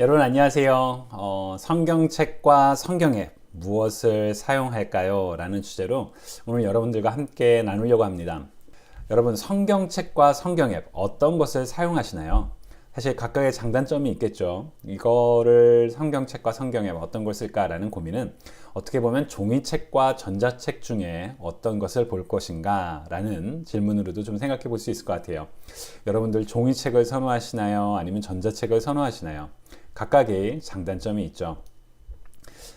여러분 안녕하세요. 어, 성경책과 성경앱 무엇을 사용할까요? 라는 주제로 오늘 여러분들과 함께 나누려고 합니다. 여러분 성경책과 성경앱 어떤 것을 사용하시나요? 사실 각각의 장단점이 있겠죠. 이거를 성경책과 성경앱 어떤 걸 쓸까라는 고민은 어떻게 보면 종이책과 전자책 중에 어떤 것을 볼 것인가 라는 질문으로도 좀 생각해 볼 수 있을 것 같아요. 여러분들 종이책을 선호하시나요? 아니면 전자책을 선호하시나요? 각각의 장단점이 있죠.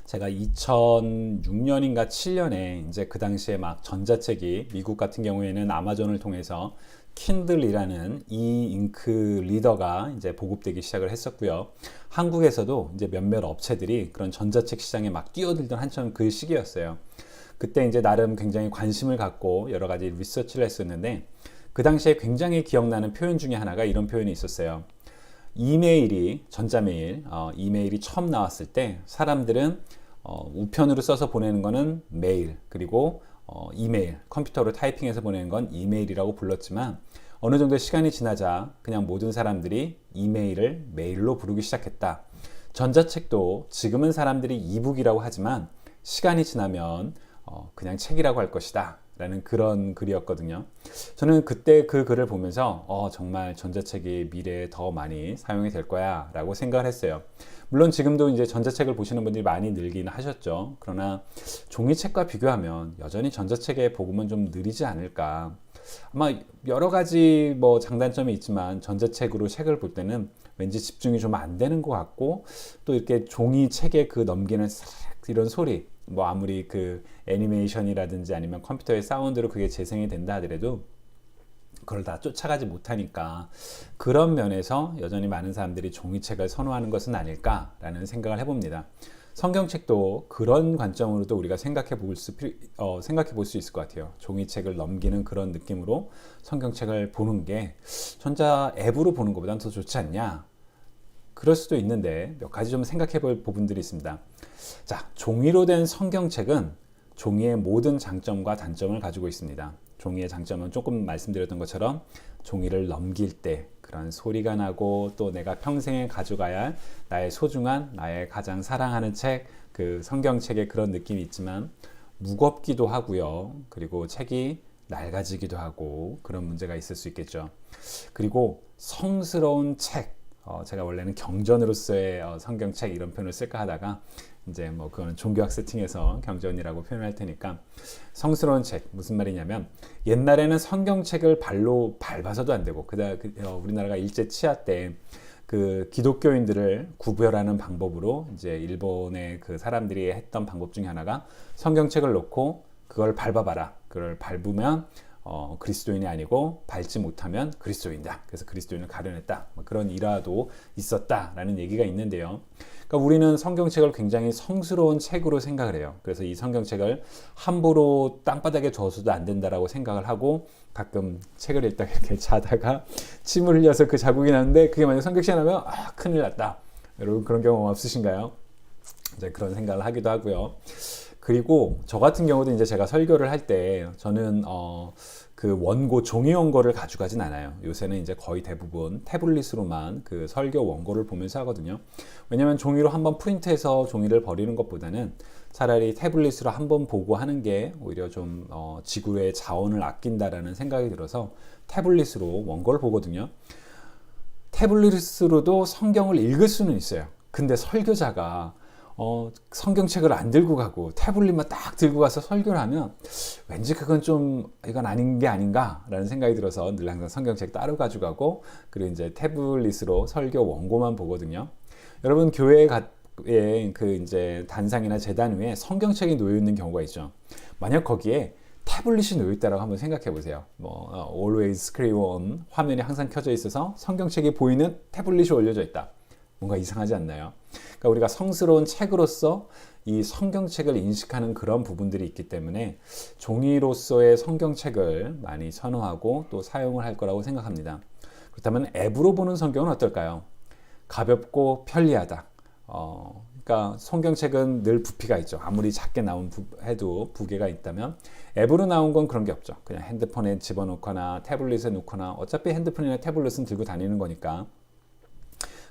제가 2006년인가 7년에 이제 그 당시에 막 전자책이 미국 같은 경우에는 아마존을 통해서 킨들이라는 이 잉크 리더가 이제 보급되기 시작을 했었고요. 한국에서도 이제 몇몇 업체들이 그런 전자책 시장에 막 뛰어들던 한참 그 시기였어요. 그때 이제 나름 굉장히 관심을 갖고 여러 가지 리서치를 했었는데 그 당시에 굉장히 기억나는 표현 중에 하나가 이런 표현이 있었어요. 이메일이 전자메일 어, 이메일이 처음 나왔을 때 사람들은 어, 우편으로 써서 보내는 거는 메일 그리고 어, 이메일 컴퓨터로 타이핑해서 보내는 건 이메일이라고 불렀지만 어느 정도 시간이 지나자 그냥 모든 사람들이 이메일을 메일로 부르기 시작했다. 전자책도 지금은 사람들이 이북이라고 하지만 시간이 지나면 어, 그냥 책이라고 할 것이다. 라는 그런 글이었거든요. 저는 그때 그 글을 보면서 어, 정말 전자책이 미래에 더 많이 사용이 될 거야 라고 생각을 했어요. 물론 지금도 이제 전자책을 보시는 분들이 많이 늘긴 하셨죠. 그러나 종이책과 비교하면 여전히 전자책의 복음은 좀 느리지 않을까. 아마 여러 가지 뭐 장단점이 있지만 전자책으로 책을 볼 때는 왠지 집중이 좀 안 되는 것 같고 또 이렇게 종이책에 그 넘기는 이런 소리 뭐 아무리 그 애니메이션이라든지 아니면 컴퓨터의 사운드로 그게 재생이 된다 하더라도 그걸 다 쫓아가지 못하니까 그런 면에서 여전히 많은 사람들이 종이책을 선호하는 것은 아닐까라는 생각을 해봅니다. 성경책도 그런 관점으로 도 우리가 생각해 볼 수, 어, 생각해 볼 수 있을 것 같아요. 종이책을 넘기는 그런 느낌으로 성경책을 보는 게 전자 앱으로 보는 것보다는 더 좋지 않냐? 그럴 수도 있는데 몇 가지 좀 생각해 볼 부분들이 있습니다. 자, 종이로 된 성경책은 종이의 모든 장점과 단점을 가지고 있습니다. 종이의 장점은 조금 말씀드렸던 것처럼 종이를 넘길 때 그런 소리가 나고 또 내가 평생에 가져가야 할 나의 소중한 나의 가장 사랑하는 책, 그 성경책의 그런 느낌이 있지만 무겁기도 하고요. 그리고 책이 낡아지기도 하고 그런 문제가 있을 수 있겠죠. 그리고 성스러운 책, 어, 제가 원래는 경전으로서의 어, 성경책 이런 표현을 쓸까 하다가 이제 뭐 그거는 종교학 세팅에서 경전이라고 표현할 테니까 성스러운 책 무슨 말이냐면 옛날에는 성경책을 발로 밟아서도 안 되고 그다 그, 어, 우리나라가 일제 치하 때 그 기독교인들을 구별하는 방법으로 이제 일본의 그 사람들이 했던 방법 중에 하나가 성경책을 놓고 그걸 밟아봐라. 그걸 밟으면 어, 그리스도인이 아니고 밟지 못하면 그리스도인이다. 그래서 그리스도인을 가려냈다. 뭐 그런 일화도 있었다라는 얘기가 있는데요. 그러니까 우리는 성경책을 굉장히 성스러운 책으로 생각을 해요. 그래서 이 성경책을 함부로 땅바닥에 둬서도 안 된다라고 생각을 하고 가끔 책을 읽다가 이렇게 자다가 침을 흘려서 그 자국이 나는데 그게 만약 나면 아 큰일 났다. 여러분 그런 경험 없으신가요? 이제 그런 생각을 하기도 하고요. 그리고 저 같은 경우도 이제 제가 설교를 할 때 저는 어, 그 원고 종이 원고를 가져가진 않아요. 요새는 이제 거의 대부분 태블릿으로만 그 설교 원고를 보면서 하거든요. 왜냐하면 종이로 한번 프린트해서 종이를 버리는 것보다는 차라리 태블릿으로 한번 보고 하는 게 오히려 좀 어, 지구의 자원을 아낀다라는 생각이 들어서 태블릿으로 원고를 보거든요. 태블릿으로도 성경을 읽을 수는 있어요. 근데 설교자가 어, 성경책을 안 들고 가고 태블릿만 딱 들고 가서 설교를 하면 왠지 그건 좀 이건 아닌 게 아닌가라는 생각이 들어서 늘 항상 성경책 따로 가져가고 그리고 이제 태블릿으로 설교 원고만 보거든요. 여러분 교회에 그 이제 단상이나 재단 위에 성경책이 놓여 있는 경우가 있죠. 만약 거기에 태블릿이 놓여 있다라고 한번 생각해 보세요. 뭐 어, always screen on 화면이 항상 켜져 있어서 성경책이 보이는 태블릿이 올려져 있다. 뭔가 이상하지 않나요? 그러니까 우리가 성스러운 책으로서 이 성경책을 인식하는 그런 부분들이 있기 때문에 종이로서의 성경책을 많이 선호하고 또 사용을 할 거라고 생각합니다. 그렇다면 앱으로 보는 성경은 어떨까요? 가볍고 편리하다. 어, 그러니까 성경책은 늘 부피가 있죠. 아무리 작게 나온 부, 해도 부계가 있다면 앱으로 나온 건 그런 게 없죠. 그냥 핸드폰에 집어넣거나 태블릿에 놓거나 어차피 핸드폰이나 태블릿은 들고 다니는 거니까.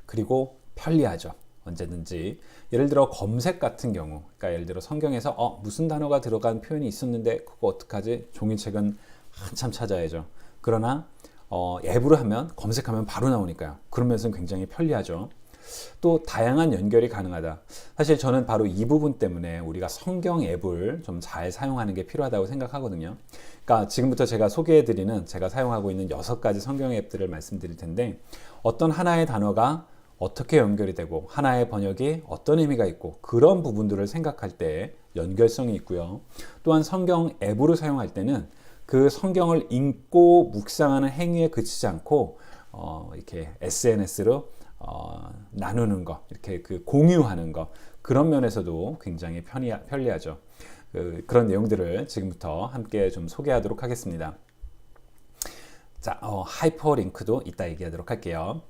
그리고 편리하죠. 언제든지 예를 들어 검색 같은 경우, 그러니까 예를 들어 성경에서 어 무슨 단어가 들어간 표현이 있었는데 그거 어떡하지? 종이책은 한참 찾아야죠. 그러나 어, 앱으로 하면 검색하면 바로 나오니까요. 그런 면에서는 굉장히 편리하죠. 또 다양한 연결이 가능하다. 사실 저는 바로 이 부분 때문에 우리가 성경 앱을 좀 잘 사용하는 게 필요하다고 생각하거든요. 그러니까 지금부터 제가 소개해드리는 제가 사용하고 있는 여섯 가지 성경 앱들을 말씀드릴 텐데 어떤 하나의 단어가 어떻게 연결이 되고 하나의 번역이 어떤 의미가 있고 그런 부분들을 생각할 때 연결성이 있고요. 또한 성경 앱으로 사용할 때는 그 성경을 읽고 묵상하는 행위에 그치지 않고 어, 이렇게 SNS로 어, 나누는 거, 이렇게 그 공유하는 거 그런 면에서도 굉장히 편리, 편리하죠. 그, 그런 내용들을 지금부터 함께 좀 소개하도록 하겠습니다. 자, 어, 하이퍼링크도 이따 얘기하도록 할게요.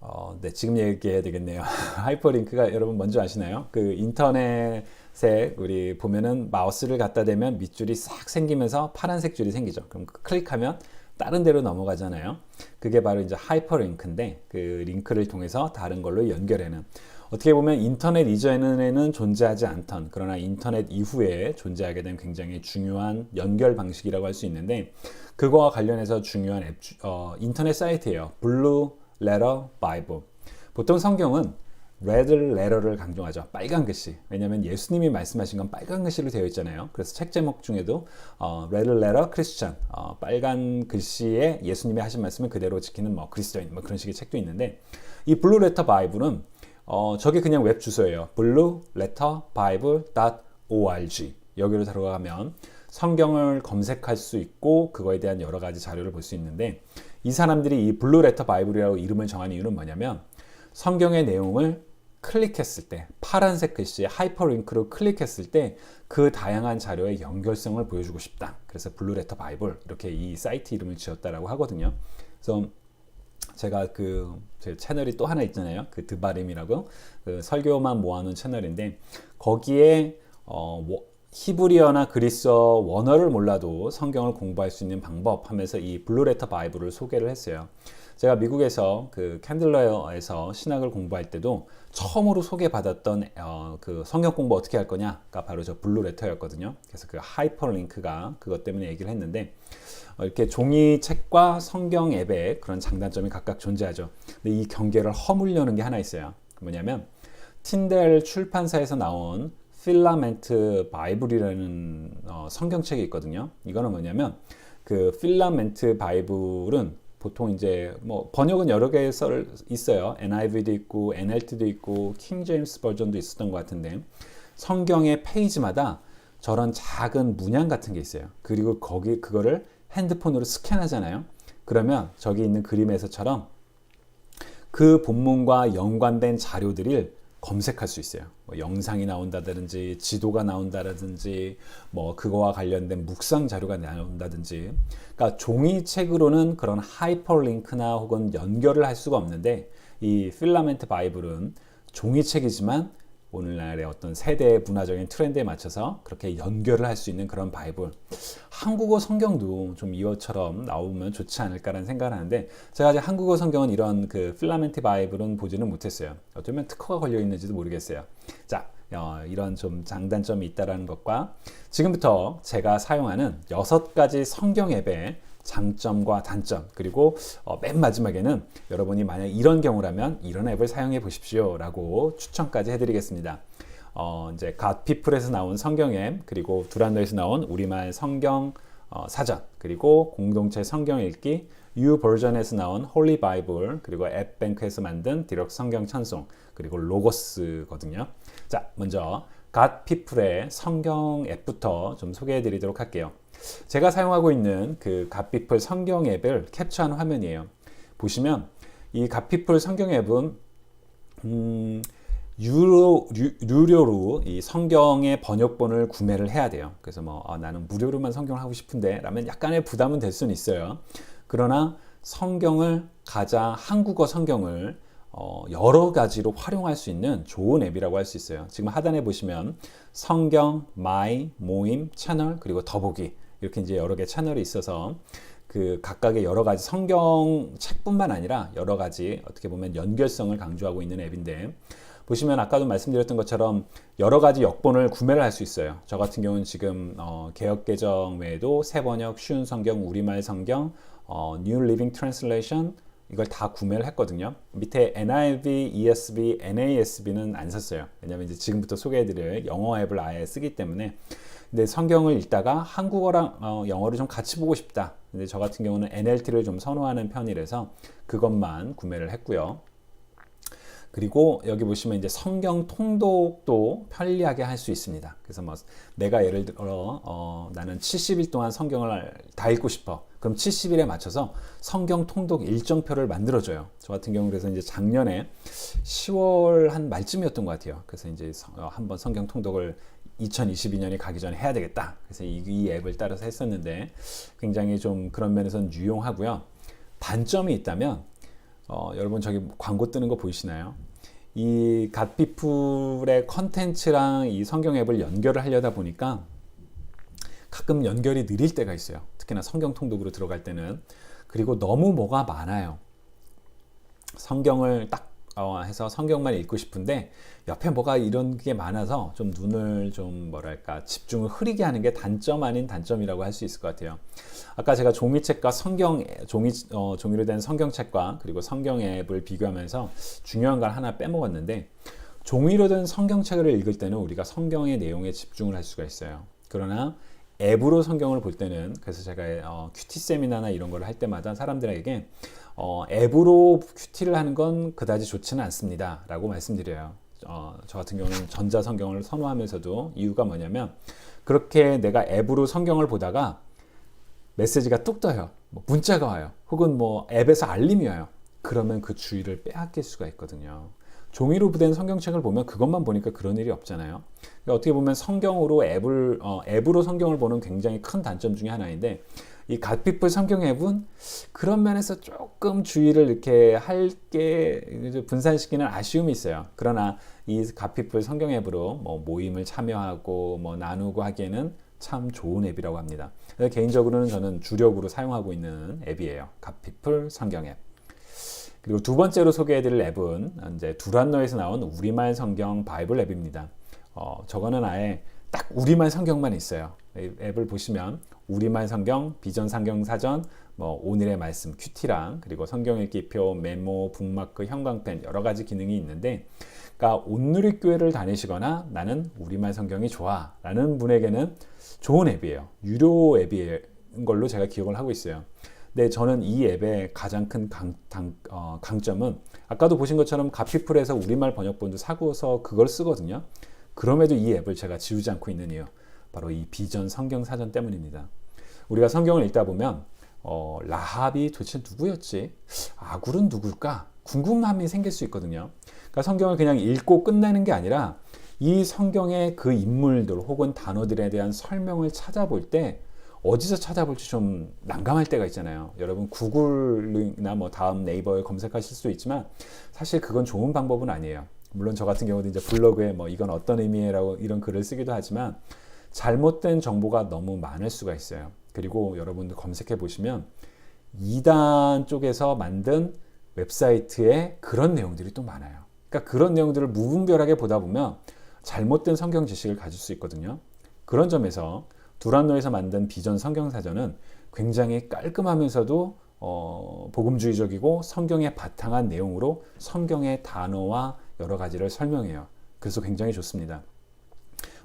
어, 네, 지금 얘기해야 되겠네요. 하이퍼링크가 여러분 먼저 아시나요? 그 인터넷에 우리 보면은 마우스를 갖다 대면 밑줄이 싹 생기면서 파란색 줄이 생기죠. 그럼 클릭하면 다른 데로 넘어가잖아요. 그게 바로 이제 하이퍼링크인데 그 링크를 통해서 다른 걸로 연결하는 어떻게 보면 인터넷 이전에는 존재하지 않던 그러나 인터넷 이후에 존재하게 된 굉장히 중요한 연결 방식이라고 할 수 있는데 그거와 관련해서 중요한 앱, 어, 인터넷 사이트예요. 블루 레터 바이블. 보통 성경은 레드 레터를 강조하죠. 빨간 글씨. 왜냐하면 예수님이 말씀하신 건 빨간 글씨로 되어 있잖아요. 그래서 책 제목 중에도 어, 레드 레터 크리스천 어, 빨간 글씨에 예수님이 하신 말씀을 그대로 지키는 뭐 그리스도인 뭐 그런 식의 책도 있는데 이 블루 레터 바이블은 어, 저게 그냥 웹 주소예요. blue letter bible.org 여기로 들어가면 성경을 검색할 수 있고 그거에 대한 여러 가지 자료를 볼 수 있는데 이 사람들이 이 블루 레터 바이블이라고 이름을 정한 이유는 뭐냐면 성경의 내용을 클릭했을 때 파란색 글씨에 하이퍼링크로 클릭했을 때 그 다양한 자료의 연결성을 보여주고 싶다. 그래서 블루 레터 바이블 이렇게 이 사이트 이름을 지었다라고 하거든요. 그래서 제가 그 제 채널이 또 하나 있잖아요. 그 드바림이라고 그 설교만 모아놓은 채널인데 거기에 어, 뭐 히브리어나 그리스어 원어를 몰라도 성경을 공부할 수 있는 방법 하면서 이 블루레터 바이블을 소개를 했어요. 제가 미국에서 그 캔들러에서 신학을 공부할 때도 처음으로 소개받았던 어, 그 성경 공부 어떻게 할 거냐가 바로 저 블루레터였거든요. 그래서 그 하이퍼링크가 그것 때문에 얘기를 했는데 어, 이렇게 종이 책과 성경 앱에 그런 장단점이 각각 존재하죠. 근데 이 경계를 허물려는 게 하나 있어요. 뭐냐면 틴델 출판사에서 나온 필라멘트 바이블이라는 어, 성경책이 있거든요. 이거는 뭐냐면 그 필라멘트 바이블은 보통 이제 뭐 번역은 여러 개 있어요. NIV도 있고 NLT도 있고 킹 제임스 버전도 있었던 것 같은데 성경의 페이지마다 저런 작은 문양 같은 게 있어요. 그리고 거기 그거를 핸드폰으로 스캔하잖아요. 그러면 저기 있는 그림에서처럼 그 본문과 연관된 자료들을 검색할 수 있어요. 뭐 영상이 나온다든지 지도가 나온다든지 뭐 그거와 관련된 묵상 자료가 나온다든지. 그러니까 종이책으로는 그런 하이퍼링크나 혹은 연결을 할 수가 없는데 이 필라멘트 바이블은 종이책이지만 오늘날의 어떤 세대 문화적인 트렌드에 맞춰서 그렇게 연결을 할 수 있는 그런 바이블. 한국어 성경도 좀 이것처럼 나오면 좋지 않을까라는 생각을 하는데 제가 아직 한국어 성경은 이런 그 필라멘트 바이블은 보지는 못했어요. 어쩌면 특허가 걸려 있는지도 모르겠어요. 자, 어, 이런 좀 장단점이 있다라는 것과 지금부터 제가 사용하는 여섯 가지 성경 앱에 장점과 단점 그리고 어, 맨 마지막에는 여러분이 만약 이런 경우라면 이런 앱을 사용해 보십시오라고 추천까지 해드리겠습니다. 어, 이제 갓피플에서 나온 성경 앱 그리고 두란노에서 나온 우리말 성경 어, 사전 그리고 공동체 성경 읽기 U 버전에서 나온 홀리 바이블 그리고 앱뱅크에서 만든 디럭 성경 찬송 그리고 로고스거든요. 자 먼저 갓피플의 성경 앱부터 좀 소개해 드리도록 할게요. 제가 사용하고 있는 그 갓피플 성경 앱을 캡처한 화면이에요. 보시면 이 갓피플 성경 앱은 음, 유료, 유 료로 이 성경의 번역본을 구매를 해야 돼요. 그래서 뭐 아, 나는 무료로만 성경을 하고 싶은데 라면 약간의 부담은 될 수는 있어요. 그러나 성경을 가장 한국어 성경을 어, 여러 가지로 활용할 수 있는 좋은 앱이라고 할 수 있어요. 지금 하단에 보시면 성경, 마이, 모임, 채널 그리고 더보기 이렇게 이제 여러 개 채널이 있어서 그그 각각의 여러 가지 성경 책뿐만 아니라 여러 가지 어떻게 보면 연결성을 강조하고 있는 앱인데 보시면 아까도 말씀드렸던 것처럼 여러 가지 역본을 구매를 할 수 있어요. 저 같은 경우는 지금 어, 개혁 개정 외에도 새 번역, 쉬운 성경, 우리말 성경, 어, New Living Translation 이걸 다 구매를 했거든요. 밑에 NIV, ESV, NASB는 안 샀어요. 왜냐면 이제 지금부터 소개해드릴 영어 앱을 아예 쓰기 때문에. 근데 성경을 읽다가 한국어랑 어, 영어를 좀 같이 보고 싶다. 근데 저 같은 경우는 NLT를 좀 선호하는 편이라서 그것만 구매를 했고요. 그리고 여기 보시면 이제 성경 통독도 편리하게 할 수 있습니다. 그래서 뭐 내가 예를 들어 어, 나는 70일 동안 성경을 다 읽고 싶어. 그럼 70일에 맞춰서 성경 통독 일정표를 만들어줘요. 저 같은 경우 그래서 이제 작년에 10월 한 말쯤이었던 것 같아요. 그래서 이제 어, 한번 성경 통독을 2022년이 가기 전에 해야 되겠다. 그래서 이, 이 앱을 따라서 했었는데 굉장히 좀 그런 면에서는 유용하고요. 단점이 있다면 어, 여러분 저기 광고 뜨는 거 보이시나요? 이 갓비풀의 컨텐츠랑 이 성경 앱을 연결을 하려다 보니까 가끔 연결이 느릴 때가 있어요. 특히나 성경 통독으로 들어갈 때는. 그리고 너무 뭐가 많아요. 성경을 딱 어, 해서 성경만 읽고 싶은데 옆에 뭐가 이런 게 많아서 좀 눈을 좀 뭐랄까 집중을 흐리게 하는 게 단점 아닌 단점이라고 할 수 있을 것 같아요. 아까 제가 종이책과 성경 종이 어, 종이로 된 성경책과 그리고 성경 앱을 비교하면서 중요한 걸 하나 빼먹었는데 종이로 된 성경책을 읽을 때는 우리가 성경의 내용에 집중을 할 수가 있어요. 그러나 앱으로 성경을 볼 때는 그래서 제가 어, 큐티 세미나나 이런 걸 할 때마다 사람들에게 어, 앱으로 큐티를 하는 건 그다지 좋지는 않습니다. 라고 말씀드려요. 어, 저 같은 경우는 전자 성경을 선호하면서도 이유가 뭐냐면 그렇게 내가 앱으로 성경을 보다가 메시지가 뚝 떠요. 뭐 문자가 와요. 혹은 뭐 앱에서 알림이 와요. 그러면 그 주의를 빼앗길 수가 있거든요. 종이로 된 성경책을 보면 그것만 보니까 그런 일이 없잖아요. 그러니까 어떻게 보면 성경으로 앱을 어, 앱으로 성경을 보는 굉장히 큰 단점 중에 하나인데 이 갓피플 성경 앱은 그런 면에서 조금 주의를 이렇게 할 게 분산시키는 아쉬움이 있어요. 그러나 이 갓피플 성경 앱으로 뭐 모임을 참여하고 뭐 나누고 하기에는 참 좋은 앱이라고 합니다. 개인적으로는 저는 주력으로 사용하고 있는 앱이에요. 갓피플 성경 앱. 그리고 두 번째로 소개해드릴 앱은 이제 두란노에서 나온 우리말 성경 바이블 앱입니다. 어, 저거는 아예 딱 우리말 성경만 있어요. 앱을 보시면 우리말 성경, 비전 성경 사전, 뭐 오늘의 말씀 큐티랑 그리고 성경 읽기표, 메모, 북마크, 형광펜 여러 가지 기능이 있는데, 그러니까 온누리 교회를 다니시거나 나는 우리말 성경이 좋아라는 분에게는 좋은 앱이에요. 유료 앱인 걸로 제가 기억을 하고 있어요. 네, 저는 이 앱의 가장 큰 강, 당, 어, 강점은 아까도 보신 것처럼 가피풀에서 우리말 번역본도 사고서 그걸 쓰거든요. 그럼에도 이 앱을 제가 지우지 않고 있는 이유 바로 이 비전 성경 사전 때문입니다. 우리가 성경을 읽다 보면 어, 라합이 도대체 누구였지? 아굴은 누굴까? 궁금함이 생길 수 있거든요. 그러니까 성경을 그냥 읽고 끝내는 게 아니라 이 성경의 그 인물들 혹은 단어들에 대한 설명을 찾아볼 때 어디서 찾아볼지 좀 난감할 때가 있잖아요. 여러분 구글이나 뭐 다음 네이버에 검색하실 수 있지만 사실 그건 좋은 방법은 아니에요. 물론 저 같은 경우도 이제 블로그에 뭐 이건 어떤 의미라고 이런 글을 쓰기도 하지만 잘못된 정보가 너무 많을 수가 있어요. 그리고 여러분들 검색해 보시면 이단 쪽에서 만든 웹사이트에 그런 내용들이 또 많아요. 그러니까 그런 내용들을 무분별하게 보다 보면 잘못된 성경 지식을 가질 수 있거든요. 그런 점에서 두란노에서 만든 비전 성경 사전은 굉장히 깔끔하면서도 어, 복음주의적이고 성경에 바탕한 내용으로 성경의 단어와 여러 가지를 설명해요. 그래서 굉장히 좋습니다.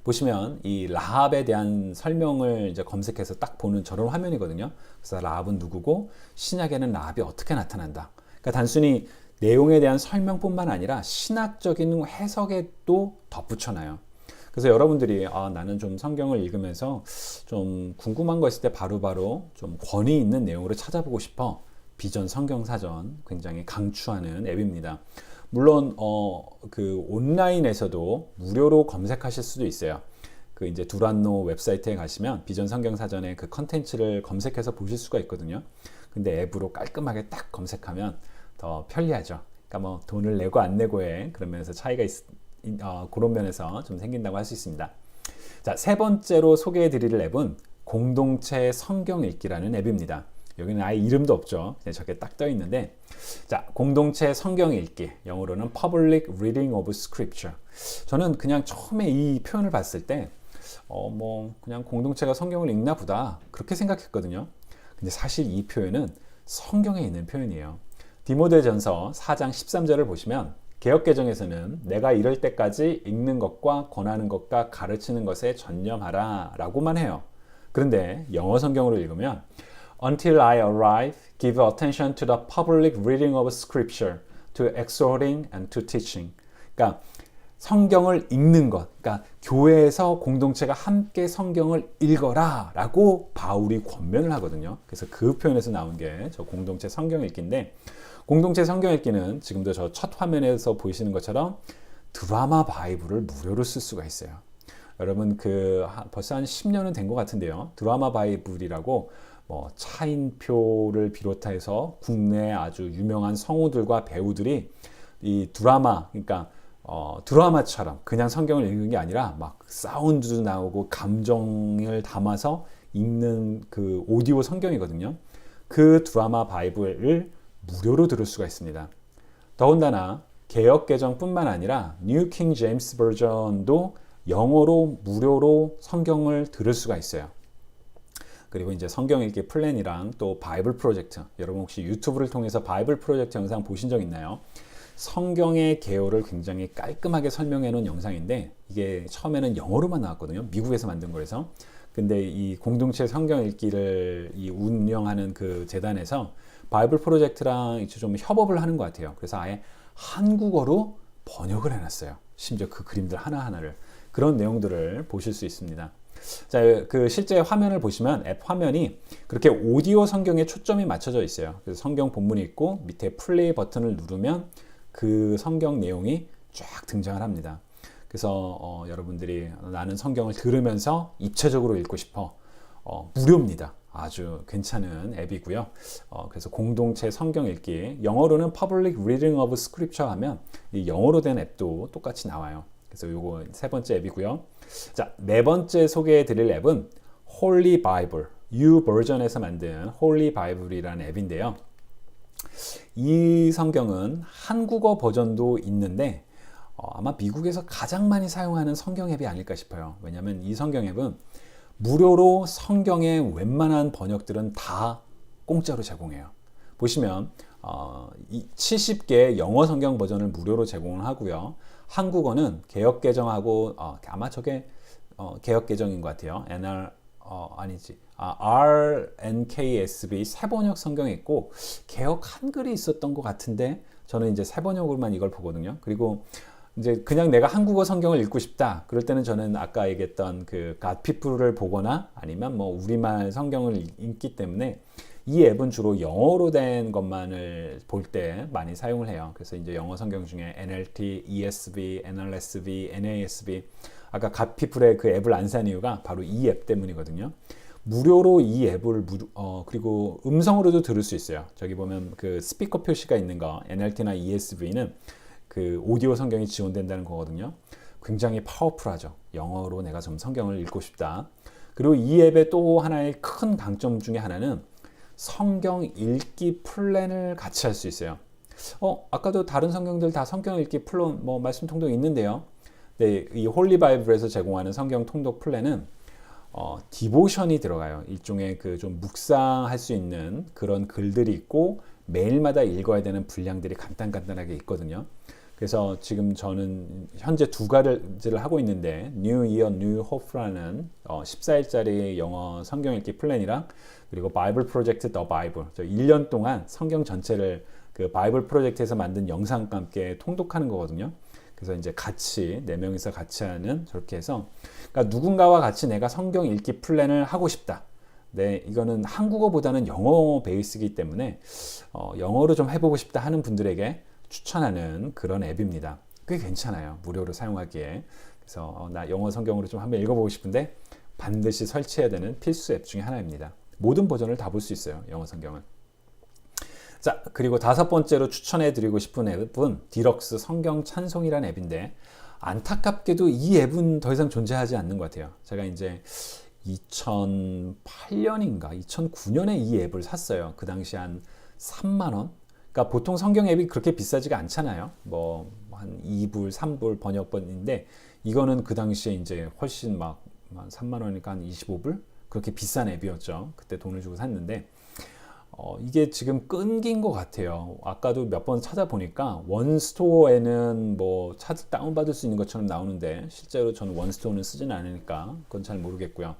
보시면 이 라합에 대한 설명을 이제 검색해서 딱 보는 저런 화면이거든요. 그래서 라합은 누구고 신약에는 라합이 어떻게 나타난다. 그러니까 단순히 내용에 대한 설명뿐만 아니라 신학적인 해석에도 덧붙여놔요. 그래서 여러분들이 아, 나는 좀 성경을 읽으면서 좀 궁금한 거 있을 때 바로바로 좀 권위 있는 내용으로 찾아보고 싶어. 비전 성경 사전 굉장히 강추하는 앱입니다. 물론 어, 그 온라인에서도 무료로 검색하실 수도 있어요. 그 이제 두란노 웹사이트에 가시면 비전 성경 사전에 그 컨텐츠를 검색해서 보실 수가 있거든요. 근데 앱으로 깔끔하게 딱 검색하면 더 편리하죠. 그러니까 뭐 돈을 내고 안 내고의 그런 면에서 차이가 있, 어, 그런 면에서 좀 생긴다고 할 수 있습니다. 자, 세 번째로 소개해 드릴 앱은 공동체 성경 읽기라는 앱입니다. 여기는 아예 이름도 없죠. 그냥 저게 딱 떠 있는데 자 공동체 성경 읽기 영어로는 Public Reading of Scripture. 저는 그냥 처음에 이 표현을 봤을 때 어 뭐 그냥 공동체가 성경을 읽나 보다 그렇게 생각했거든요. 근데 사실 이 표현은 성경에 있는 표현이에요. 디모데전서 4장 13절을 보시면 개혁개정에서는 내가 이럴 때까지 읽는 것과 권하는 것과 가르치는 것에 전념하라 라고만 해요. 그런데 영어 성경으로 읽으면 Until I arrive, give attention to the public reading of scripture, to exhorting and to teaching. 그러니까 성경을 읽는 것, 그러니까 교회에서 공동체가 함께 성경을 읽어라 라고 바울이 권면을 하거든요. 그래서 그 표현에서 나온 게 저 공동체 성경 읽기인데 공동체 성경 읽기는 지금도 저 첫 화면에서 보이시는 것처럼 드라마 바이블을 무료로 쓸 수가 있어요. 여러분 그 벌써 한 10년은 된 것 같은데요. 드라마 바이블이라고 뭐 차인표를 비롯해서 국내 아주 유명한 성우들과 배우들이 이 드라마 그러니까 어, 드라마처럼 그냥 성경을 읽는 게 아니라 막 사운드도 나오고 감정을 담아서 읽는 그 오디오 성경이거든요. 그 드라마 바이블을 무료로 들을 수가 있습니다. 더군다나 개혁 개정뿐만 아니라 뉴 킹 제임스 버전도 영어로 무료로 성경을 들을 수가 있어요. 그리고 이제 성경 읽기 플랜이랑 또 바이블 프로젝트 여러분 혹시 유튜브를 통해서 바이블 프로젝트 영상 보신 적 있나요? 성경의 개요를 굉장히 깔끔하게 설명해 놓은 영상인데 이게 처음에는 영어로만 나왔거든요. 미국에서 만든 거라서. 근데 이 공동체 성경 읽기를 이 운영하는 그 재단에서 바이블 프로젝트랑 이제 좀 협업을 하는 것 같아요. 그래서 아예 한국어로 번역을 해놨어요. 심지어 그 그림들 하나하나를. 그런 내용들을 보실 수 있습니다. 자, 그 실제 화면을 보시면 앱 화면이 그렇게 오디오 성경에 초점이 맞춰져 있어요. 그래서 성경 본문이 있고 밑에 플레이 버튼을 누르면 그 성경 내용이 쫙 등장을 합니다. 그래서 어, 여러분들이 나는 성경을 들으면서 입체적으로 읽고 싶어 어, 무료입니다. 아주 괜찮은 앱이고요. 어, 그래서 공동체 성경 읽기 영어로는 Public Reading of Scripture 하면 이 영어로 된 앱도 똑같이 나와요. 그래서 요거 세 번째 앱이고요. 자, 네 번째 소개해 드릴 앱은 Holy Bible, U 버전에서 만든 Holy Bible이라는 앱인데요. 이 성경은 한국어 버전도 있는데 어, 아마 미국에서 가장 많이 사용하는 성경 앱이 아닐까 싶어요. 왜냐하면 이 성경 앱은 무료로 성경의 웬만한 번역들은 다 공짜로 제공해요. 보시면 어, 70개 영어 성경 버전을 무료로 제공을 하고요. 한국어는 개혁 개정하고 어, 아마 저게 어, 개혁 개정인 것 같아요. NR 어, 아니지. 아, RNKSB 세번역 성경이 있고 개혁 한글이 있었던 것 같은데 저는 이제 세번역으로만 이걸 보거든요. 그리고 이제 그냥 내가 한국어 성경을 읽고 싶다. 그럴 때는 저는 아까 얘기했던 그 갓피플을 보거나 아니면 뭐 우리말 성경을 읽기 때문에 이 앱은 주로 영어로 된 것만을 볼 때 많이 사용을 해요. 그래서 이제 영어 성경 중에 NLT, ESV, NRSV, NASB 아까 갓피플의 그 앱을 안 산 이유가 바로 이 앱 때문이거든요. 무료로 이 앱을 무료, 어, 그리고 음성으로도 들을 수 있어요. 저기 보면 그 스피커 표시가 있는 거 NLT나 ESV는 그 오디오 성경이 지원된다는 거거든요. 굉장히 파워풀하죠. 영어로 내가 좀 성경을 읽고 싶다. 그리고 이 앱의 또 하나의 큰 강점 중에 하나는 성경 읽기 플랜을 같이 할 수 있어요. 어, 아까도 다른 성경들 다 성경 읽기 플랜 뭐 말씀 통독 있는데요. 네, 이 홀리 바이블에서 제공하는 성경 통독 플랜은 어, 디보션이 들어가요. 일종의 그 좀 묵상할 수 있는 그런 글들이 있고 매일마다 읽어야 되는 분량들이 간단간단하게 있거든요. 그래서 지금 저는 현재 두 가지를 하고 있는데 New Year New Hope라는 어, 14일짜리 영어 성경 읽기 플랜이랑 그리고 바이블 프로젝트 더 바이블 저 1년 동안 성경 전체를 그 바이블 프로젝트에서 만든 영상과 함께 통독하는 거거든요. 그래서 이제 같이 네 명이서 같이 하는 저렇게 해서 그러니까 누군가와 같이 내가 성경 읽기 플랜을 하고 싶다. 네, 이거는 한국어보다는 영어 베이스이기 때문에 어, 영어로 좀 해보고 싶다 하는 분들에게 추천하는 그런 앱입니다. 꽤 괜찮아요. 무료로 사용하기에. 그래서 어, 나 영어 성경으로 좀 한번 읽어보고 싶은데 반드시 설치해야 되는 필수 앱 중에 하나입니다. 모든 버전을 다 볼 수 있어요. 영어 성경은. 자, 그리고 다섯 번째로 추천해 드리고 싶은 앱은 디럭스 성경 찬송이라는 앱인데 안타깝게도 이 앱은 더 이상 존재하지 않는 것 같아요. 제가 이제 2008년인가 2009년에 이 앱을 샀어요. 그 당시 한 3만 원. 그러니까 보통 성경 앱이 그렇게 비싸지가 않잖아요. 뭐 한 2불, 3불 번역본인데 이거는 그 당시에 이제 훨씬 막한 3만 원이니까 한 25불 그렇게 비싼 앱이었죠. 그때 돈을 주고 샀는데 어, 이게 지금 끊긴 것 같아요. 아까도 몇 번 찾아보니까 원스토어에는 뭐 차트 다운받을 수 있는 것처럼 나오는데 실제로 저는 원스토어는 쓰진 않으니까 그건 잘 모르겠고요.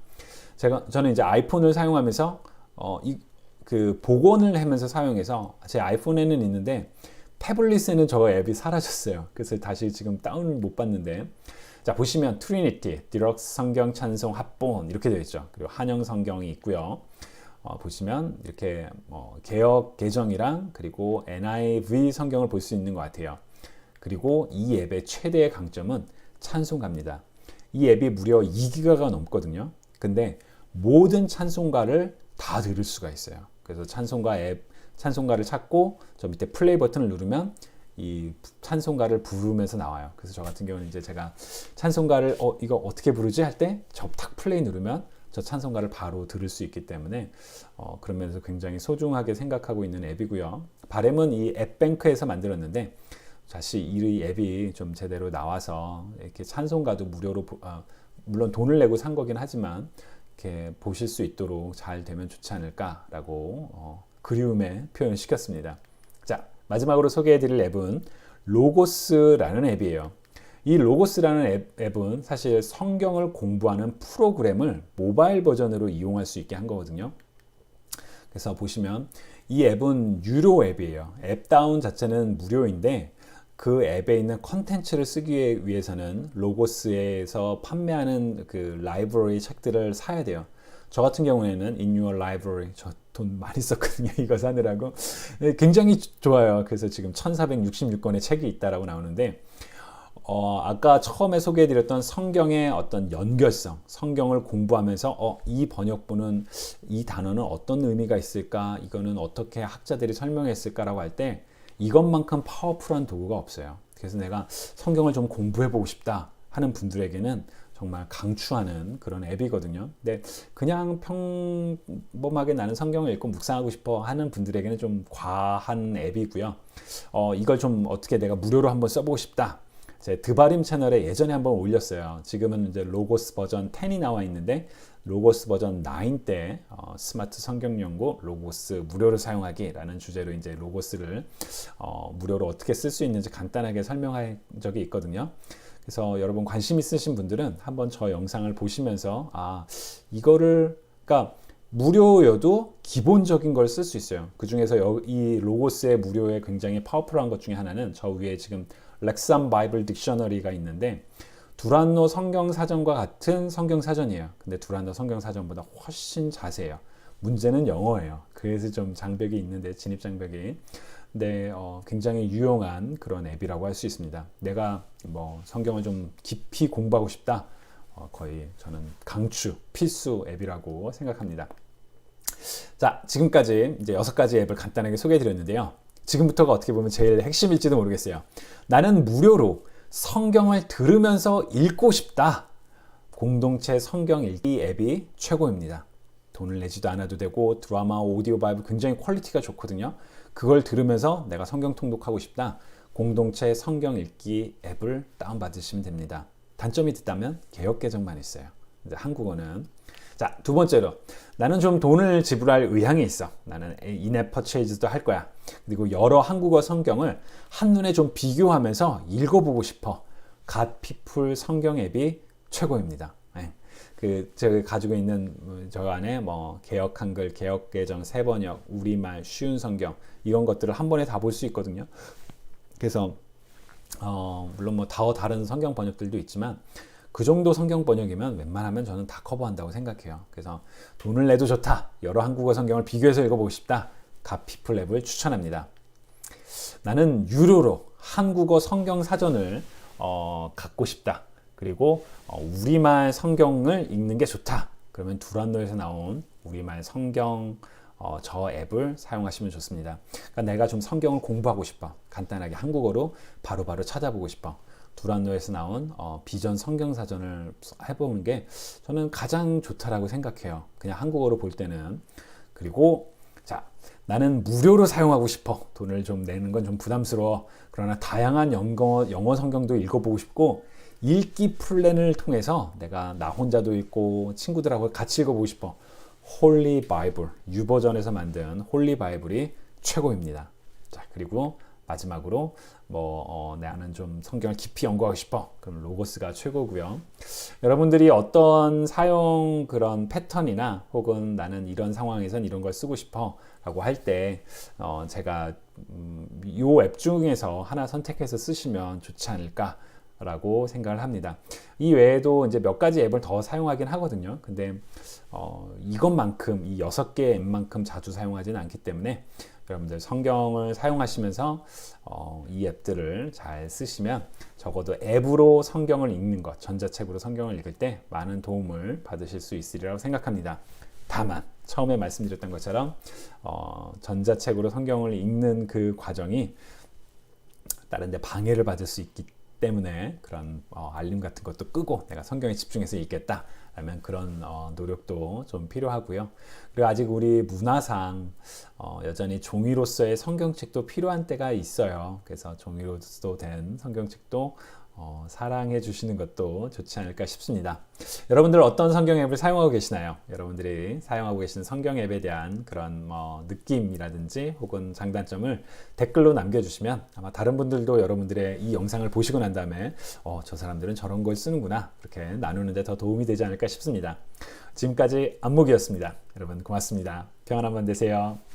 제가 저는 이제 아이폰을 사용하면서 어, 이, 그 복원을 하면서 사용해서 제 아이폰에는 있는데 태블릿에는 저 앱이 사라졌어요. 그래서 다시 지금 다운을 못 받는데 자 보시면 트리니티, 디럭스 성경 찬송 합본 이렇게 되어 있죠. 그리고 한영 성경이 있고요. 어, 보시면 이렇게 뭐 개혁 개정이랑 그리고 NIV 성경을 볼 수 있는 것 같아요. 그리고 이 앱의 최대의 강점은 찬송가입니다. 이 앱이 무려 2기가가 넘거든요. 근데 모든 찬송가를 다 들을 수가 있어요. 그래서 찬송가 앱 찬송가를 찾고 저 밑에 플레이 버튼을 누르면 이 찬송가를 부르면서 나와요. 그래서 저 같은 경우는 이제 제가 찬송가를 어 이거 어떻게 부르지 할 때 저 탁 플레이 누르면 저 찬송가를 바로 들을 수 있기 때문에 어 그러면서 굉장히 소중하게 생각하고 있는 앱이고요. 바램은 이 앱뱅크에서 만들었는데 다시 이 앱이 좀 제대로 나와서 이렇게 찬송가도 무료로 보, 어, 물론 돈을 내고 산 거긴 하지만 이렇게 보실 수 있도록 잘 되면 좋지 않을까라고 어, 그리움에 표현시켰습니다. 자, 마지막으로 소개해드릴 앱은 로고스라는 앱이에요. 이 로고스라는 앱, 앱은 사실 성경을 공부하는 프로그램을 모바일 버전으로 이용할 수 있게 한 거거든요. 그래서 보시면 이 앱은 유료 앱이에요. 앱 다운 자체는 무료인데 그 앱에 있는 컨텐츠를 쓰기 위해서는 로고스에서 판매하는 그 라이브러리 책들을 사야 돼요. 저 같은 경우에는 In Your Library. 저 돈 많이 썼거든요 이거 사느라고. 네, 굉장히 좋아요. 그래서 지금 1466권의 책이 있다라고 나오는데 어, 아까 처음에 소개해드렸던 성경의 어떤 연결성, 성경을 공부하면서 어, 이 번역본은 이 단어는 어떤 의미가 있을까, 이거는 어떻게 학자들이 설명했을까라고 할 때 이것만큼 파워풀한 도구가 없어요. 그래서 내가 성경을 좀 공부해 보고 싶다 하는 분들에게는 정말 강추하는 그런 앱이거든요. 근데 그냥 평범하게 나는 성경을 읽고 묵상하고 싶어 하는 분들에게는 좀 과한 앱이고요. 어, 이걸 좀 어떻게 내가 무료로 한번 써보고 싶다. 제 드바림 채널에 예전에 한번 올렸어요. 지금은 이제 로고스 버전 10이 나와 있는데 로고스 버전 9 때 어, 스마트 성경 연구 로고스 무료로 사용하기라는 주제로 이제 로고스를 어, 무료로 어떻게 쓸 수 있는지 간단하게 설명한 적이 있거든요. 그래서 여러분 관심 있으신 분들은 한번 저 영상을 보시면서 아 이거를 그러니까 무료여도 기본적인 걸 쓸 수 있어요. 그 중에서 이 로고스의 무료에 굉장히 파워풀한 것 중에 하나는 저 위에 지금 렉삼 바이블 딕셔너리가 있는데 두란노 성경 사전과 같은 성경 사전이에요. 근데 두란노 성경 사전보다 훨씬 자세해요. 문제는 영어예요. 그래서 좀 장벽이 있는데 진입 장벽이. 네, 어, 굉장히 유용한 그런 앱이라고 할 수 있습니다. 내가 뭐 성경을 좀 깊이 공부하고 싶다. 어, 거의 저는 강추, 필수 앱이라고 생각합니다. 자, 지금까지 이제 여섯 가지 앱을 간단하게 소개해 드렸는데요. 지금부터가 어떻게 보면 제일 핵심일지도 모르겠어요. 나는 무료로 성경을 들으면서 읽고 싶다. 공동체 성경 읽기 앱이 최고입니다. 돈을 내지도 않아도 되고 드라마, 오디오 바이브 굉장히 퀄리티가 좋거든요. 그걸 들으면서 내가 성경 통독하고 싶다. 공동체 성경 읽기 앱을 다운받으시면 됩니다. 단점이 있다면 개혁 개정만 있어요. 한국어는 자, 두 번째로 나는 좀 돈을 지불할 의향이 있어. 나는 인앱 퍼체이즈도 할 거야. 그리고 여러 한국어 성경을 한눈에 좀 비교하면서 읽어보고 싶어. 갓피플 성경 앱이 최고입니다. 네. 그 제가 가지고 있는 저 안에 뭐 개혁 한글, 개혁 개정, 세 번역, 우리말, 쉬운 성경 이런 것들을 한 번에 다 볼 수 있거든요. 그래서 어, 물론 뭐더 다른 성경 번역들도 있지만 그 정도 성경 번역이면 웬만하면 저는 다 커버한다고 생각해요. 그래서 돈을 내도 좋다. 여러 한국어 성경을 비교해서 읽어보고 싶다. 가피플 앱을 추천합니다. 나는 유료로 한국어 성경 사전을 어, 갖고 싶다. 그리고 어, 우리말 성경을 읽는 게 좋다. 그러면 두란노에서 나온 우리말 성경 어, 저 앱을 사용하시면 좋습니다. 그러니까 내가 좀 성경을 공부하고 싶어. 간단하게 한국어로 바로바로 바로 찾아보고 싶어. 두란노에서 나온 어, 비전 성경 사전을 해보는 게 저는 가장 좋다라고 생각해요. 그냥 한국어로 볼 때는 그리고 자 나는 무료로 사용하고 싶어 돈을 좀 내는 건 좀 부담스러워 그러나 다양한 영어 영어 성경도 읽어보고 싶고 읽기 플랜을 통해서 내가 나 혼자도 읽고 친구들하고 같이 읽어보고 싶어 홀리 바이블 유버전에서 만든 홀리 바이블이 최고입니다. 자 그리고 마지막으로 뭐 어, 나는 좀 성경을 깊이 연구하고 싶어 그럼 로고스가 최고고요. 여러분들이 어떤 사용 그런 패턴이나 혹은 나는 이런 상황에선 이런 걸 쓰고 싶어라고 할때 어, 제가 음, 이앱 중에서 하나 선택해서 쓰시면 좋지 않을까. 라고 생각을 합니다. 이 외에도 이제 몇 가지 앱을 더 사용하긴 하거든요. 근데 어, 이것만큼 이 여섯 개 앱만큼 자주 사용하지는 않기 때문에 여러분들 성경을 사용하시면서 어, 이 앱들을 잘 쓰시면 적어도 앱으로 성경을 읽는 것, 전자책으로 성경을 읽을 때 많은 도움을 받으실 수 있으리라고 생각합니다. 다만 처음에 말씀드렸던 것처럼 어, 전자책으로 성경을 읽는 그 과정이 다른 데 방해를 받을 수 있기 때문에 그런 어, 알림 같은 것도 끄고 내가 성경에 집중해서 읽겠다 라면 그런 어, 노력도 좀 필요하고요. 그리고 아직 우리 문화상 어, 여전히 종이로서의 성경책도 필요한 때가 있어요. 그래서 종이로서 된 성경책도 어, 사랑해 주시는 것도 좋지 않을까 싶습니다. 여러분들 어떤 성경 앱을 사용하고 계시나요? 여러분들이 사용하고 계시는 성경 앱에 대한 그런 뭐 느낌이라든지 혹은 장단점을 댓글로 남겨주시면 아마 다른 분들도 여러분들의 이 영상을 보시고 난 다음에 어, 저 사람들은 저런 걸 쓰는구나 그렇게 나누는데 더 도움이 되지 않을까 싶습니다. 지금까지 안목이었습니다. 여러분 고맙습니다. 평안한 밤 되세요.